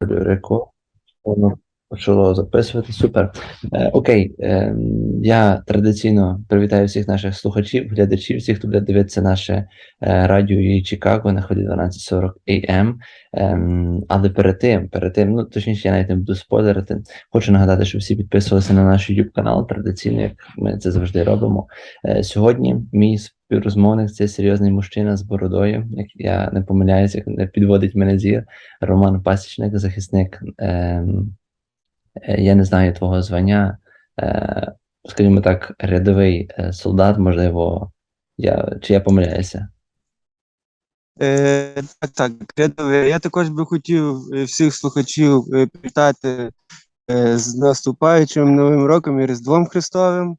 Реко. Почало записувати. Супер. Е, окей, е, я традиційно привітаю всіх наших слухачів, глядачів, всіх, хто буде дивитися наше е, радіо і Чикаго на ході 12.40 AM. Ем, але перед тим, перед тим, ну точніше, я навіть не буду спойлерити. Хочу нагадати, що всі підписувалися на наш YouTube канал традиційно, як ми це завжди робимо. Е, сьогодні мій співрозмовник це серйозний мужчина з бородою, як я не помиляюся, як не підводить мене зір. Роман Пасічник, захисник. е, я не знаю твого звання, е, скажімо так, рядовий е, солдат, можливо, я, чи я помиляюся? Е, так, так, рядовий. Я також би хотів е, всіх слухачів е, привітати е, з наступаючим Новим роком і Різдвом Христовим.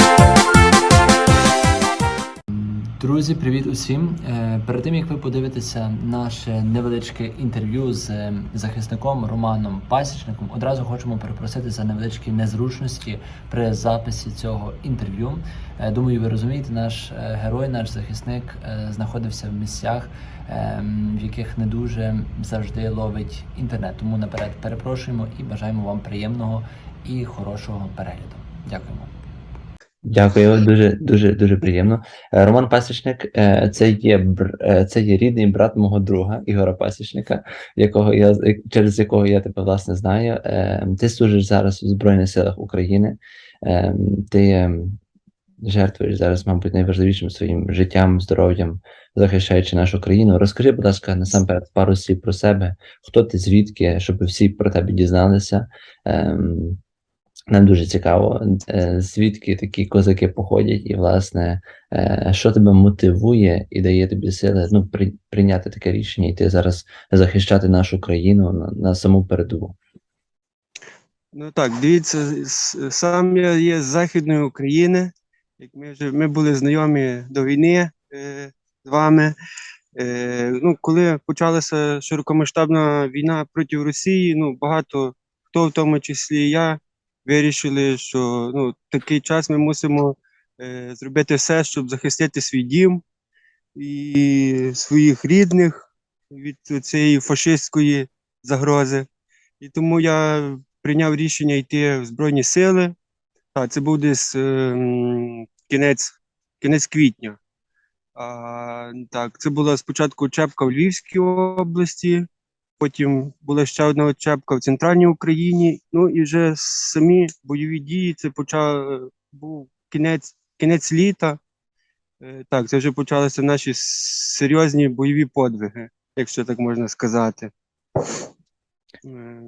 Друзі, привіт усім! Е, Перед тим як ви подивитеся наше невеличке інтерв'ю з е, захисником Романом Пасічником, одразу хочемо перепросити за невеличкі незручності при записі цього інтерв'ю. Е, Думаю, ви розумієте, наш герой, наш захисник знаходився в місцях, в яких не дуже завжди ловить інтернет. Тому наперед перепрошуємо і бажаємо вам приємного і хорошого перегляду. Дякуємо. Дякую, дуже дуже дуже приємно. Е, Роман Пасічник, е, це є е, це є рідний брат мого друга Ігора Пасічника, якого я через якого я тебе власне знаю. Ти служиш зараз у Збройних силах України. Ти жертвуєш зараз, мабуть, найважливішим своїм життям, здоров'ям, захищаючи нашу країну. Розкажи, будь ласка, насамперед пару слів про себе, хто ти, звідки, щоб всі про тебе дізналися. Нам дуже цікаво, е, звідки такі козаки походять, і, власне, е, що тебе мотивує і дає тобі сили ну, при, прийняти таке рішення, йти зараз захищати нашу країну на, на саму передову. Ну так, дивіться, сам я є з Західної України. Як ми вже ми були знайомі до війни е, з вами. Е, ну, коли почалася широкомасштабна війна проти Росії, ну багато хто, в тому числі я, вирішили, що ну, такий час ми мусимо е, зробити все, щоб захистити свій дім і своїх рідних від цієї фашистської загрози. І тому я прийняв рішення йти в Збройні Сили. Так, це був десь ем, кінець, кінець квітня. А, так, це була спочатку учебка в Львівській області, потім була ще одна учебка в центральній Україні. Ну і вже самі бойові дії. Це почав був кінець, кінець літа. Е, Так, це вже почалися наші серйозні бойові подвиги, якщо так можна сказати. Е,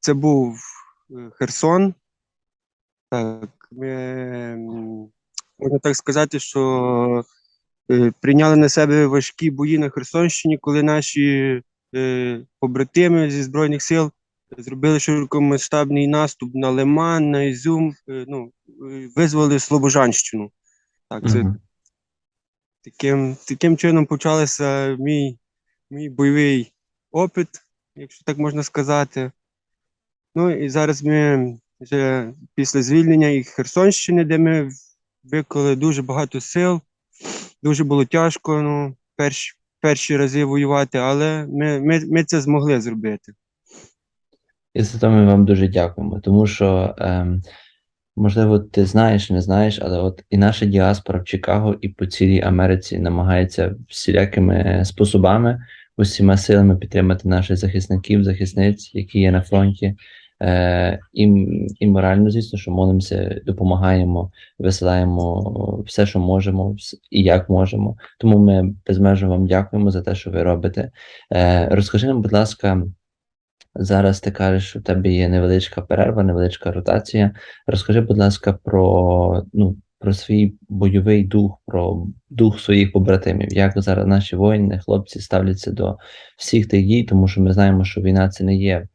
це- був е, Херсон. Так, ми, можна так сказати, що прийняли на себе важкі бої на Херсонщині, коли наші побратими зі Збройних сил зробили широкомасштабний наступ на Лиман, на Ізюм, е, ну, е, визвали Слобожанщину. Так, це Мгм. таким, таким чином почався мій, мій бойовий опит, якщо так можна сказати. Ну і зараз ми вже після звільнення і Херсонщини, де ми виклали дуже багато сил, дуже було тяжко ну, перші, перші рази воювати, але ми, ми, ми це змогли зробити. І за то ми вам дуже дякуємо, тому що, ем, можливо, ти знаєш, не знаєш, але от і наша діаспора в Чикаго і по цілій Америці намагається всілякими способами, усіма силами підтримати наших захисників, захисниць, які є на фронті. Е, і, і морально, звісно, що молимося, допомагаємо, висилаємо все, що можемо, і як можемо. Тому ми безмежно вам дякуємо за те, що ви робите. Е, розкажи нам, будь ласка, Зараз ти кажеш, що в тебе є невеличка перерва, невеличка ротація. Розкажи, будь ласка, про, ну, про свій бойовий дух, про дух своїх побратимів. Як зараз наші воїни, хлопці ставляться до всіх тих дій, тому що ми знаємо, що війна це не є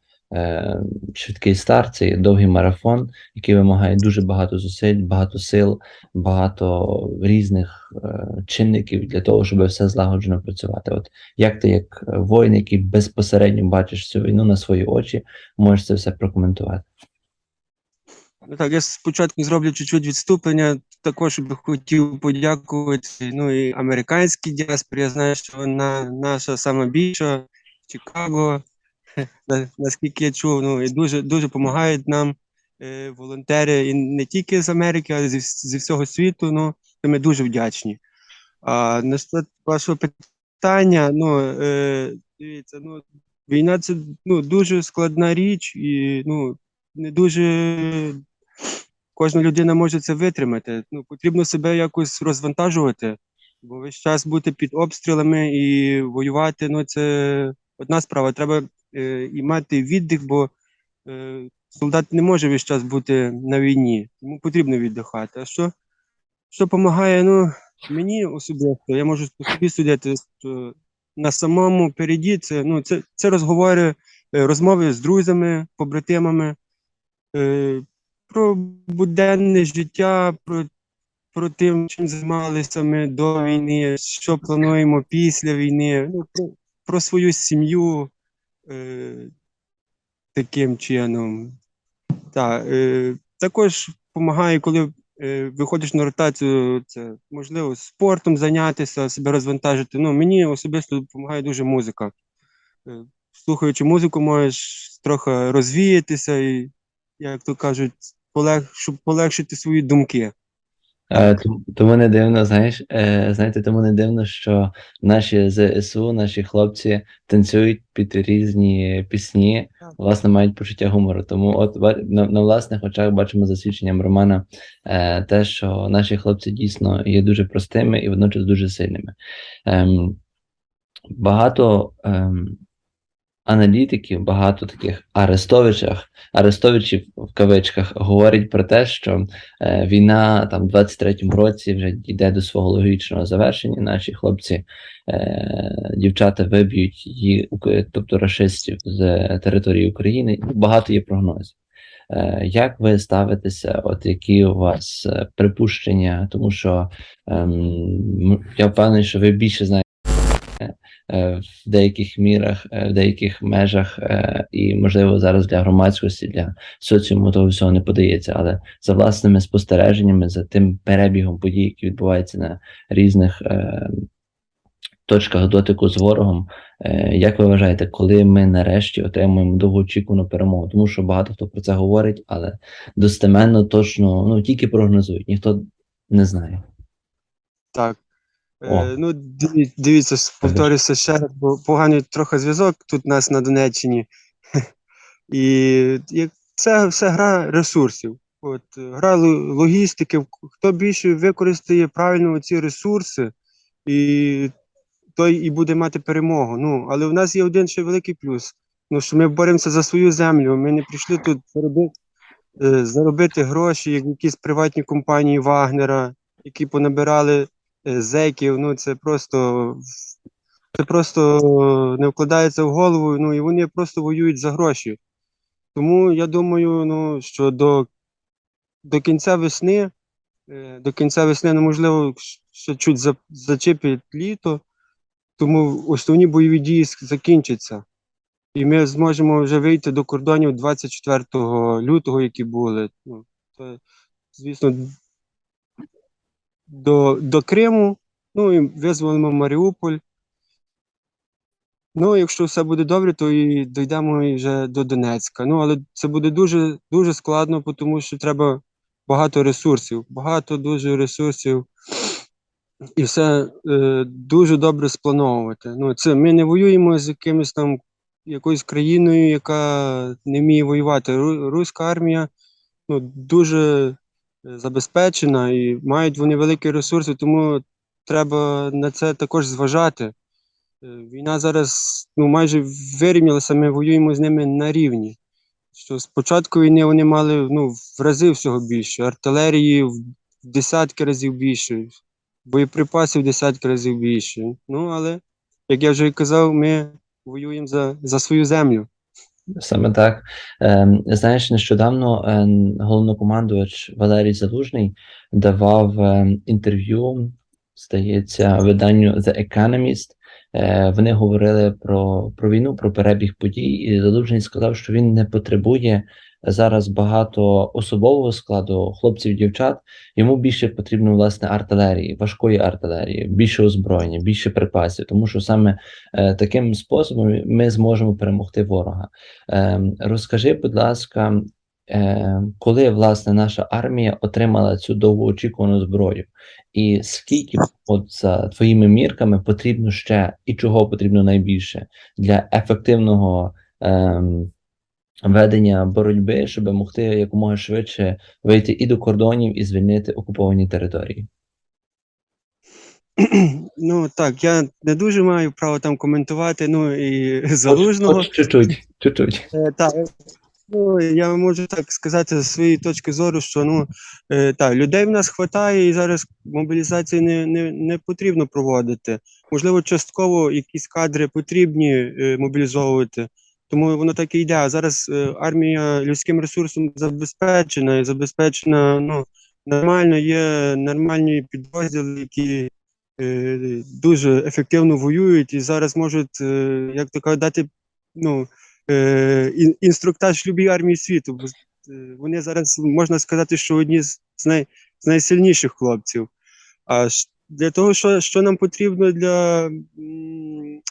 швидкий старт, це довгий марафон, який вимагає дуже багато зусиль, багато сил, багато різних е, чинників для того, щоб все злагоджено працювати. От як ти, як е, воїн, який безпосередньо бачиш цю війну на свої очі, можеш це все прокоментувати. Ну так, я спочатку зроблю чуть-чуть відступлення. Також би хотів подякувати ну, і американській діаспорі. Я знаю, що вона наша сама більша Чикаго. На- Наскільки я чув, ну і дуже дуже допомагають нам е, волонтери і не тільки з Америки, а зі, зі всього світу. Ну, ми дуже вдячні. А насчет вашого питання, ну е, дивіться, ну війна це ну, дуже складна річ, і ну не дуже кожна людина може це витримати. Ну, потрібно себе якось розвантажувати, бо весь час бути під обстрілами і воювати, ну це одна справа. Треба і мати віддих, бо е, солдат не може весь час бути на війні, йому потрібно віддихати. А що, що допомагає? Ну, мені особисто, я можу по собі судити, що на самому переді це, ну, це, це розговори, е, розмови з друзями, побратимами е, про буденне життя, про, про тим, чим займалися ми до війни, що плануємо після війни, ну, про, про свою сім'ю е, таким чином. Так, е, також допомагає, коли е, виходиш на ротацію, це можливо спортом зайнятися, себе розвантажити. Ну, мені особисто допомагає дуже музика. Е, слухаючи музику, можеш трохи розвіятися і, як то кажуть, полег, щоб полегшити свої думки. Е, тому- не дивно, знаєш, е, знаєте, тому не дивно, що наші ЗСУ, наші хлопці танцюють під різні пісні, власне, мають почуття гумору. Тому от на, на власних очах бачимо за свідченням Романа е, те, що наші хлопці дійсно є дуже простими і водночас дуже сильними. Ем, багато ем, аналітиків, багато таких арестовичах, арестовичів в кавичках говорять про те, що е, війна там в 23-му році вже йде до свого логічного завершення. Наші хлопці, е, дівчата виб'ють її, тобто рашистів з території України. Багато є прогнозів. Е, Як ви ставитеся? От які у вас е, припущення? Тому що ем, я впевнений, що ви більше знаєте е, в деяких мірах, е, в деяких межах, е, і можливо зараз для громадськості, для соціуму того всього не подається, але за власними спостереженнями, за тим перебігом подій, які відбуваються на різних е, точках дотику з ворогом. Е, Як ви вважаєте, коли ми нарешті отримаємо довгоочікувану перемогу? Тому що багато хто про це говорить, але достеменно точно ну тільки прогнозують, ніхто не знає. Так. Е, ну, диві- дивіться, повторюся ще раз, бо поганий трохи зв'язок тут у нас на Донеччині. І як це все гра ресурсів. От, гра ло- логістики, хто більше використає правильно ці ресурси, і той і буде мати перемогу. Ну, але в нас є один ще великий плюс. Ну, що ми боремося за свою землю. Ми не прийшли тут заробити, е, заробити гроші, як якісь приватні компанії Вагнера, які понабирали зеків. Ну, це просто це просто не вкладається в голову. Ну і вони просто воюють за гроші. Тому я думаю, ну, що до, до кінця весни, е, до кінця весни, ну, можливо, ще чуть за- зачепить літо, тому основні бойові дії закінчаться. І ми зможемо вже вийти до кордонів 24 лютого, які були. Ну, це, звісно, до, до Криму, ну і визволимо Маріуполь. Ну, якщо все буде добре, то і дійдемо вже до Донецька. Ну, але це буде дуже, дуже складно, тому що треба багато ресурсів, багато дуже ресурсів. І все е, дуже добре сплановувати. Ну, це ми не воюємо з якимось там якоюсь країною, яка не вміє воювати. Руська армія ну, дуже забезпечена і мають вони великі ресурси, тому треба на це також зважати. Е, Війна зараз ну, майже вирівнялася, ми воюємо з ними на рівні. Що з початку війни вони мали ну, в рази всього більше, артилерії в десятки разів більше, боєприпасів в десятки разів більше. Ну, але, як я вже казав, ми воюємо за, за свою землю. Саме так. Ем, Знаєш, нещодавно ем, головнокомандувач Валерій Залужний давав ем, інтерв'ю, здається, виданню The Economist. Е, Вони говорили про, про війну, про перебіг подій, і Залужний сказав, що він не потребує зараз багато особового складу хлопців, дівчат. Йому більше потрібно власне артилерії, важкої артилерії, більше озброєння, більше припасів, тому що саме е, таким способом ми зможемо перемогти ворога. Ем, Розкажи, будь ласка, е, коли власне наша армія отримала цю довгоочікувану зброю, і скільки от за твоїми мірками потрібно ще і чого потрібно найбільше для ефективного ем, ведення боротьби, щоб могти якомога швидше вийти і до кордонів і звільнити окуповані території? Ну так, я не дуже маю право там коментувати. Ну і залужного. Хоч чуть-чуть, чуть-чуть. Е, Так, ну, я можу так сказати з своєї точки зору, що ну е, так, людей в нас вистачає, і зараз мобілізації не, не, не потрібно проводити. Можливо, частково якісь кадри потрібні е, мобілізовувати, тому воно так і йде. А зараз е, армія людським ресурсом забезпечена і забезпечена ну, нормально, є нормальні підрозділи, які е, дуже ефективно воюють і зараз можуть, е, як то кажуть, дати ну, е, інструктаж любій армії світу. Бо, е, Вони зараз можна сказати, що одні з, най, з найсильніших хлопців. А для того, що, що нам потрібно для,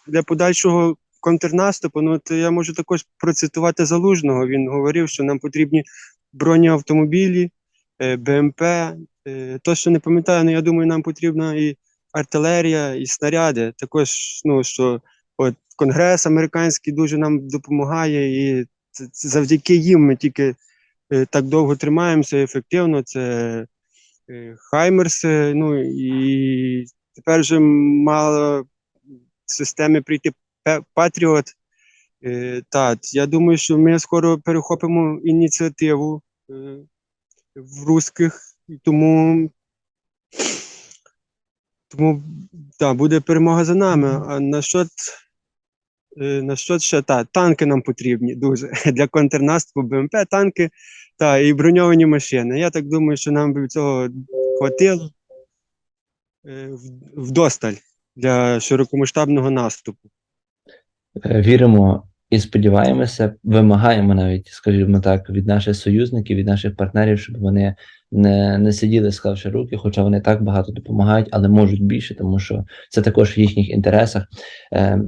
для подальшого контрнаступу, ну то я можу також процитувати залужного. Він говорив, що нам потрібні бронеавтомобілі, е, БМП. Е, то, що не пам'ятаю, але я думаю, нам потрібна і артилерія, і снаряди. Також, ну що От Конгрес американський дуже нам допомагає, і завдяки їм ми тільки е, так довго тримаємося ефективно. Це Хаймерси. Ну і тепер вже мало системи прийти Патріот. Е, так, я думаю, що ми скоро перехопимо ініціативу е, в русських, тому. Тому так, буде перемога за нами. А насчет, е, насчет ще та, танки нам потрібні дуже для контрнаступу, БМП, танки та, і броньовані машини. Я так думаю, що нам би цього хватило е, вдосталь для широкомасштабного наступу. Е, Віримо і сподіваємося, вимагаємо навіть, скажімо так, від наших союзників, від наших партнерів, щоб вони не, не сиділи, склавши руки, хоча вони так багато допомагають, але можуть більше, тому що це також в їхніх інтересах. Е,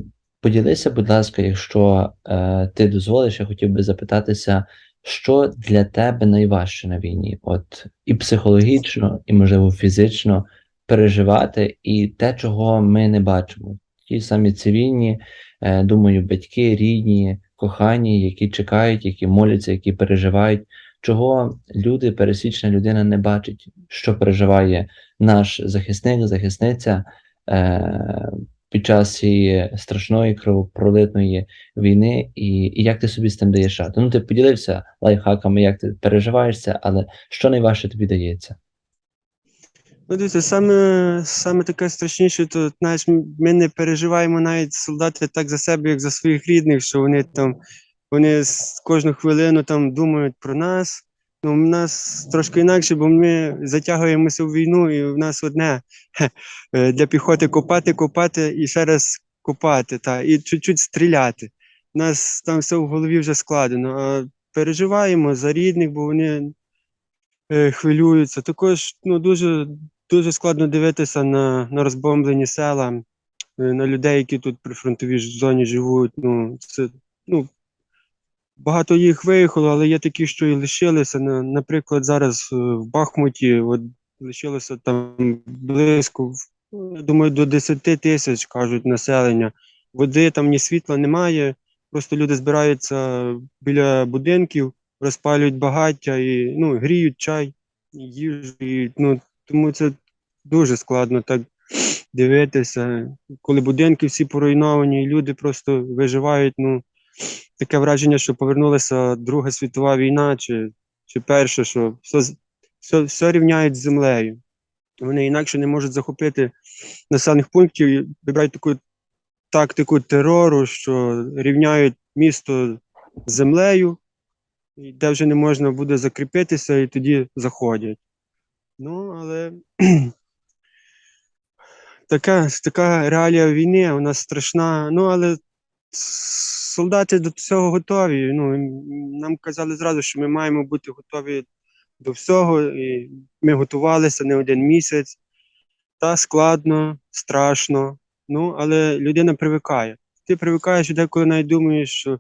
Поділися, будь ласка, якщо е, ти дозволиш, я хотів би запитатися, що для тебе найважче на війні? От і психологічно, і можливо фізично переживати, і те, чого ми не бачимо. Ті самі цивільні, е, думаю, батьки, рідні, кохані, які чекають, які моляться, які переживають, чого люди, пересічна людина не бачить, що переживає наш захисник, захисниця е, під час цієї страшної кровопролитної війни, і, і як ти собі з тим даєш раду? Ну, ти поділився лайфхаками, як ти переживаєш це, але що найважче тобі дається? Ну, дивіться, саме, саме таке страшніше, то знаєш, ми не переживаємо навіть солдати так за себе, як за своїх рідних, що вони там вони кожну хвилину там думають про нас. Ну, у нас трошки інакше, бо ми затягуємося в війну, і в нас одне е, для піхоти копати, копати і ще раз копати, та, і чуть-чуть стріляти. У нас там все в голові вже складено. А переживаємо за рідних, бо вони е, хвилюються. Також ну, дуже, дуже складно дивитися на, на розбомблені села, е, на людей, які тут при фронтовій зоні живуть. Ну, це, ну, багато їх виїхало, але є такі, що і лишилися. Наприклад, зараз е, в Бахмуті от, лишилося там близько, я думаю, до 10 тисяч кажуть населення. Води там ні світла немає. Просто люди збираються біля будинків, розпалюють багаття і ну, гріють чай, їжу. І, ну, тому це дуже складно так дивитися. Коли будинки всі поруйновані, і люди просто виживають. Ну, таке враження, що повернулася Друга світова війна, чи, чи перша, що все, з- все, все рівняють з землею. Вони інакше не можуть захопити населених пунктів і вибирають таку тактику терору, що рівняють місто землею, і де вже не можна буде закріпитися, і тоді заходять. Ну, але така, така реалія війни, вона страшна. Ну, але солдати до цього готові. Ну, нам казали зразу, що ми маємо бути готові до всього. І ми готувалися не один місяць. Та складно, страшно. Ну, але людина привикає. Ти привикаєш деколи навіть думаєш, що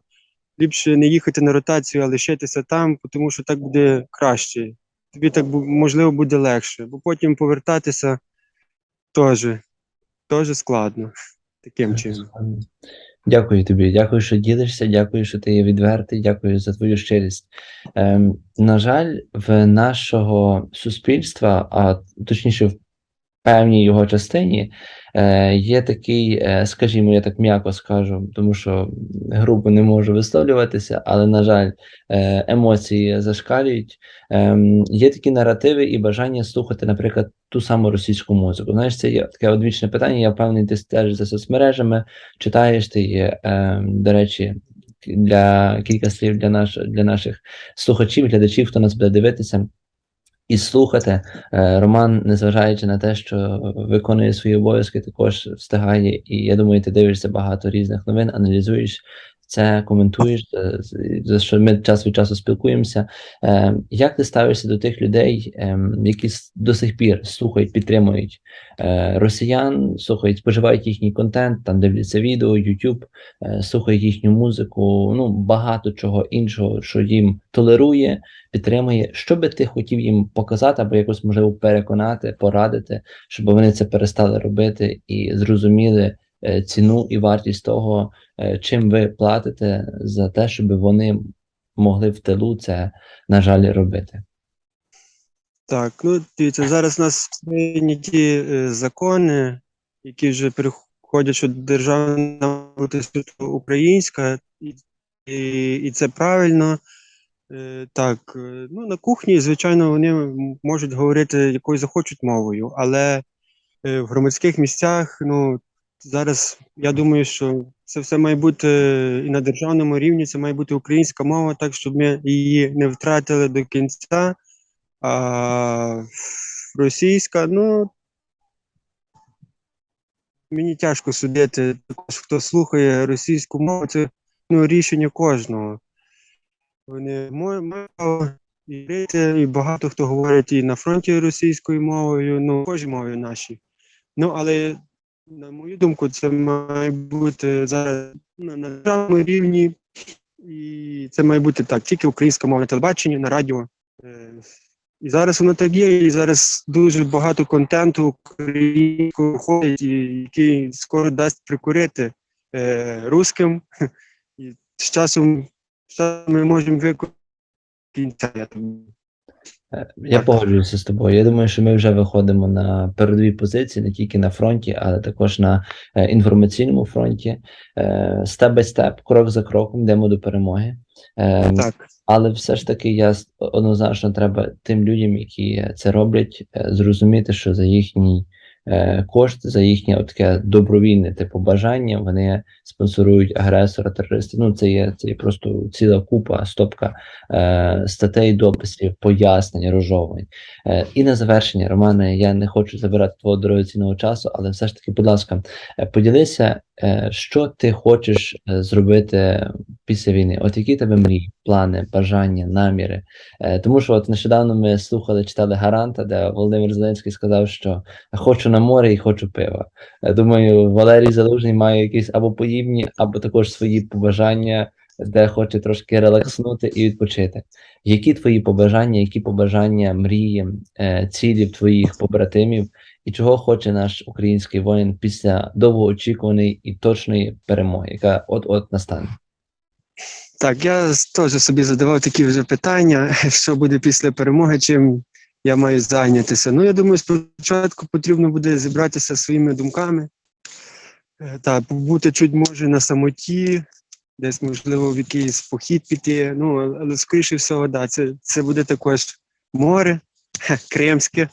ліпше не їхати на ротацію, а лишитися там, тому що так буде краще. Тобі так можливо буде легше, бо потім повертатися теж, теж складно. Таким чином. Дякую тобі, дякую, що ділишся, дякую, що ти є відвертий, дякую за твою щирість. Ем, на жаль, в нашого суспільства, а точніше, в певній його частині, е, є такий, е, скажімо, я так м'яко скажу, тому що грубо не можу висловлюватися, але, на жаль, е, емоції зашкалюють. Ем, є такі наративи і бажання слухати, наприклад, ту саму російську музику. Знаєш, це є таке одвічне питання. Я впевнений, ти стежиш за соцмережами, читаєш ти є, ем, до речі, для кілька слів для, наш, для наших слухачів, глядачів, хто нас буде дивитися. І слухати Е, Роман, незважаючи на те, що виконує свої обов'язки, також встигає. І я думаю, ти дивишся багато різних новин, аналізуєш це, коментуєш, за- що ми час від часу спілкуємося. Е, Як ти ставишся до тих людей, ем, які до сих пір слухають, підтримують е, росіян, слухають, споживають їхній контент, там дивляться відео, YouTube, е, слухають їхню музику, ну багато чого іншого, що їм толерує, підтримує. Що би ти хотів їм показати або якось можливо переконати, порадити, щоб вони це перестали робити і зрозуміли ціну і вартість того, е, чим ви платите за те, щоб вони могли в тилу це, на жаль, робити. Так, ну дивіться, зараз у нас прийняті е, закони, які вже переходять, що державна українська, і, і, і це правильно. Е, так, е, ну на кухні, звичайно, вони можуть говорити якою захочуть мовою, але е, в громадських місцях, ну зараз я думаю, що це все має бути і на державному рівні, це має бути українська мова, так щоб ми її не втратили до кінця. А російська, ну мені тяжко судити, також хто слухає російську мову, це ну, рішення кожного. Вони мають і багато хто говорить і на фронті російською мовою, ну, кожній мові нашій. Ну, але, на мою думку, це має бути зараз на, державному рівні, і це має бути так, тільки українська мова на радіо. Е, і зараз воно так є, і зараз дуже багато контенту українського ходить, який скоро дасть прикурити е, русським. І з часом, з часом ми можемо виконати кінця. Я. Е, Я Так. погоджуюся з тобою. Я думаю, що ми вже виходимо на передові позиції не тільки на фронті, але також на е, інформаційному фронті. Степ бай степ, крок за кроком, йдемо до перемоги. Е, Так, Але все ж таки, я однозначно треба тим людям, які це роблять, зрозуміти, що за їхній е, кошт, за їхнє таке добровільне типу бажання, вони спонсорують агресора, терориста. Ну, це є, це є просто ціла купа, стопка е, статей, дописів, пояснень, розжовувань. Е, і на завершення, Романе, я не хочу забирати твого дорогоцінного часу, але все ж таки, будь ласка, е, поділися, що ти хочеш е, зробити після війни. От які тебе мрії, плани, бажання, наміри? Е, Тому що от нещодавно ми слухали, читали Гаранта, де Володимир Зеленський сказав, що хочу на море і хочу пива. Е, Думаю, Валерій Залужний має якісь або подібні, або також свої побажання, де хоче трошки релакснути і відпочити. Які твої побажання, які побажання, мрії, е, цілі твоїх побратимів, і чого хоче наш український воїн після довгоочікуваної і точної перемоги, яка от-от настане? так, я теж собі задавав такі вже питання, що буде після перемоги, чим я маю зайнятися. Ну, я думаю, спочатку потрібно буде зібратися зі своїми думками, е, та побути чуть може на самоті, десь, можливо, в якийсь похід піти. Ну, але скоріше всього, да, це, це буде також море, кримське.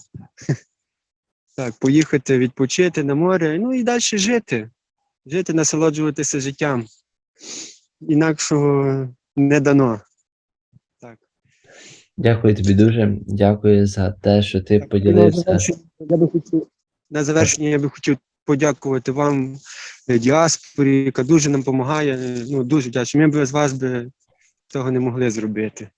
Так, поїхати відпочити на море, ну і далі жити. Жити, насолоджуватися життям. Інакшого не дано. Так. Дякую тобі дуже. Дякую за те, що ти Так, На поділився. завершення я би хотів, на завершення я би хотів подякувати вам, е, діаспорі, яка дуже нам допомагає. Ну, дуже вдячний. Ми без вас би цього не могли зробити.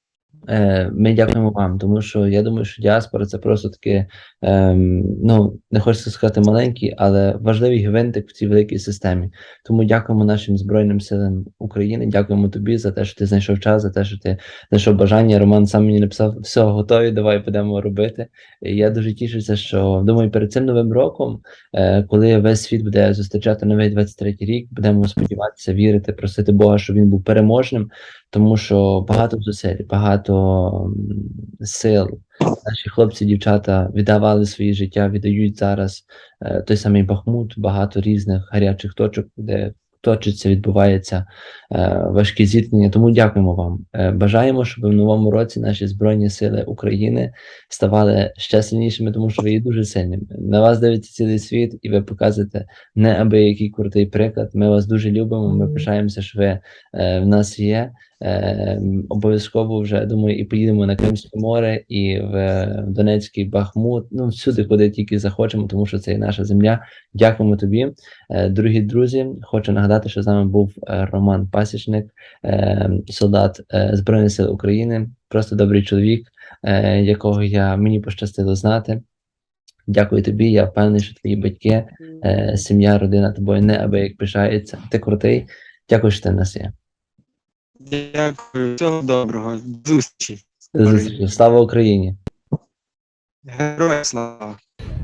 Е, Ми дякуємо вам, тому що я думаю, що діаспора це просто таке, ем, ну не хочеться сказати маленький, але важливий гвинтик в цій великій системі. Тому дякуємо нашим Збройним силам України. Дякуємо тобі за те, що ти знайшов час, за те, що ти знайшов бажання. Роман сам мені написав, все готові, давай підемо робити. І я дуже тішуся, що думаю, перед цим новим роком, е, коли весь світ буде зустрічати новий 23 рік, будемо сподіватися, вірити, просити Бога, щоб він був переможним, тому що багато зусиль, багато м, сил. Наші хлопці, дівчата віддавали свої життя, віддають зараз е, той самий Бахмут, багато різних гарячих точок, де точиться, відбувається е, важкі зіткнення. Тому дякуємо вам. Е, бажаємо, щоб в новому році наші збройні сили України ставали ще сильнішими, тому що ви є дуже сильними. На вас дивиться цілий світ, і ви показуєте неабиякий крутий приклад. Ми вас дуже любимо. Ми пишаємося, що ви в нас є. Е, обов'язково вже думаю, і поїдемо на Кримське море, і в Донецький Бахмут. Ну всюди, куди тільки захочемо, тому що це і наша земля. Дякуємо тобі, Е, дорогі друзі. Хочу нагадати, що з нами був е, Роман Пасічник, е, солдат е, Збройних сил України, просто добрий чоловік, е, якого я мені пощастило знати. Дякую тобі. Я впевнений, що твої батьки, е, сім'я, родина тобою неабияк пишається. Ти крутий. Дякую, що ти нас є. Дякую, всього доброго. Зустрічі. Слава Україні! Героям слава.